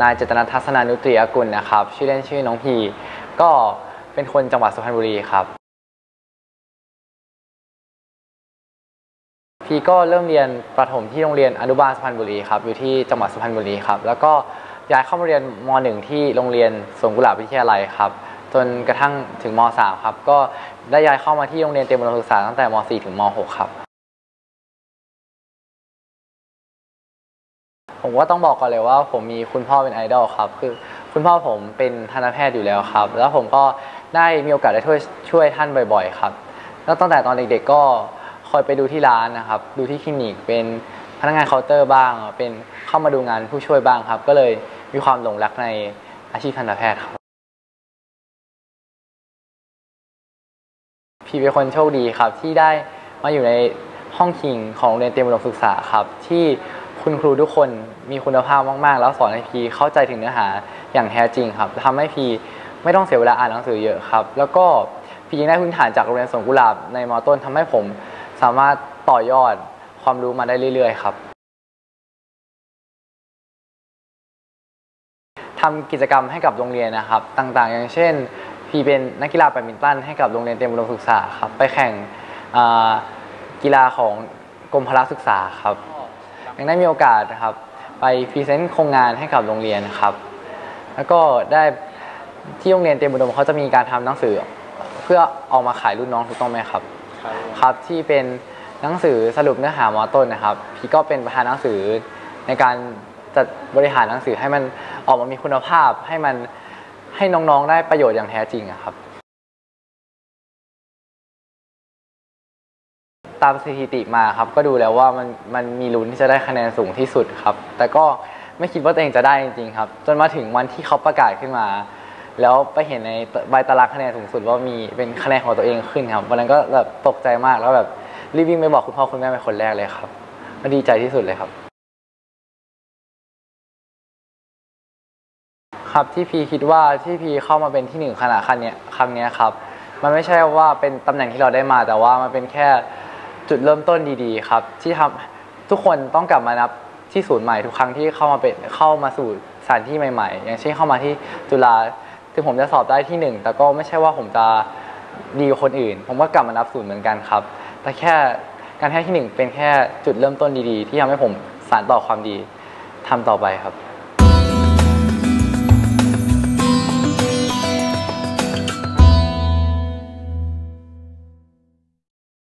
นายเจตนาทัศนานุตรีอกุลนะครับ ชื่อเล่นชื่อน้องพี ก็เป็นคนจังหวัดสุพรรณบุรีครับ พีก็เริ่มเรียนประถมที่โรงเรียนอนุบาลสุพรรณบุรีครับ อยู่ที่จังหวัดสุพรรณบุรีครับ แล้วก็ย้ายเข้ามาเรียนม .1 ที่โรงเรียนสวนกุหลาบวิทยาลัยครับ จนกระทั่งถึงม .3 ครับ ก็ได้ย้ายเข้ามาที่โรงเรียนเตรียมอุดมศึกษาตั้งแต่ม .4 ถึงม .6 ครับ ผมก็ต้องบอกก่อนเลยว่าผมมีคุณพ่อเป็นไอดอลครับ คือคุณพ่อผมเป็นทันตแพทย์อยู่แล้วครับ แล้วผมก็ได้มีโอกาสได้ช่วยช่วยท่านบ่อยๆ ครับ แล้วตั้งแต่ตอนเด็กๆก็คอยไปดูที่ร้านนะครับ ดูที่คลินิกเป็นพนักงานเคาน์เตอร์บ้าง เป็นเข้ามาดูงานผู้ช่วยบ้างครับ ก็เลยมีความหลงรักในอาชีพทันตแพทย์ครับ พี่เป็นคนโชคดีครับที่ได้มาอยู่ในห้องคิงของโรงเรียนเตรียมอุดมศึกษาครับที่ คุณครูทุกคนมีคุณภาพมากๆ แล้วสอนให้พีเข้าใจถึงเนื้อหาอย่างแท้จริงครับทำให้พีไม่ต้องเสียเวลาอ่านหนังสือเยอะครับ แล้วก็พียังได้พื้นฐานจากโรงเรียนสวนกุหลาบในมอต้นทำให้ผมสามารถต่อยอดความรู้มาได้เรื่อย ๆ ครับทำกิจกรรมให้กับโรงเรียนนะครับ ต่างๆ อย่างเช่น พีเป็นนักกีฬาแบดมินตันให้กับโรงเรียนเตรียมอุดมศึกษาครับ ไปแข่งกีฬาของกรมพละศึกษาครับ ยังได้มีโอกาสนะครับไปพรีเซนต์โครงงานให้กับโรงเรียนครับ แล้วก็ได้ที่โรงเรียนเตรียมอุดมเขาจะมีการทำหนังสือ เพื่อเอามาขายรุ่นน้องถูกต้องไหมครับ ครับที่เป็นหนังสือสรุปเนื้อหามอต้นนะครับ พี่ก็เป็นประธานหนังสือในการจัดบริหารหนังสือให้มันออกมามีคุณภาพให้มันให้น้องๆได้ประโยชน์อย่างแท้จริงอะครับ ตามสถิติมาครับ ก็ดูแล้วว่ามันมันมีลุ้นที่จะได้คะแนนสูงที่สุดครับ แต่ก็ไม่คิดว่าตัวเองจะได้จริงๆครับ จนมาถึงวันที่เขาประกาศขึ้นมา แล้วไปเห็นในใบตารางคะแนนสูงสุดว่ามีเป็นคะแนนของตัวเองขึ้นครับวันนั้นก็แบบตกใจมากแล้วแบบรีบวิ่งไปบอกคุณพ่อคุณแม่เป็นคนแรกเลยครับก็ดีใจที่สุดเลยครับ ครับที่พีคิดว่าที่พีเข้ามาเป็นที่หนึ่งขณะครั้งเนี้ยครั้งเนี้ยครับมันไม่ใช่ว่าเป็นตำแหน่งที่เราได้มาแต่ว่ามันเป็นแค่ จุดเริ่มต้นดีๆ ครับ ที่ทำทุกคนต้องกลับมานับที่ศูนย์ใหม่ทุกครั้งที่เข้ามาเป็นเข้ามาสู่สถานที่ใหม่ ๆ อย่างเช่นเข้ามาที่จุฬาถึงผมจะสอบได้ที่หนึ่งแต่ก็ไม่ใช่ว่าผมจะดีกว่าคนอื่น ผมก็กลับมานับศูนย์เหมือนกันครับ แต่แค่การแค่ที่หนึ่งเป็นแค่จุดเริ่มต้นดีๆ ที่ทำให้ผมสานต่อความดีทำต่อไปครับ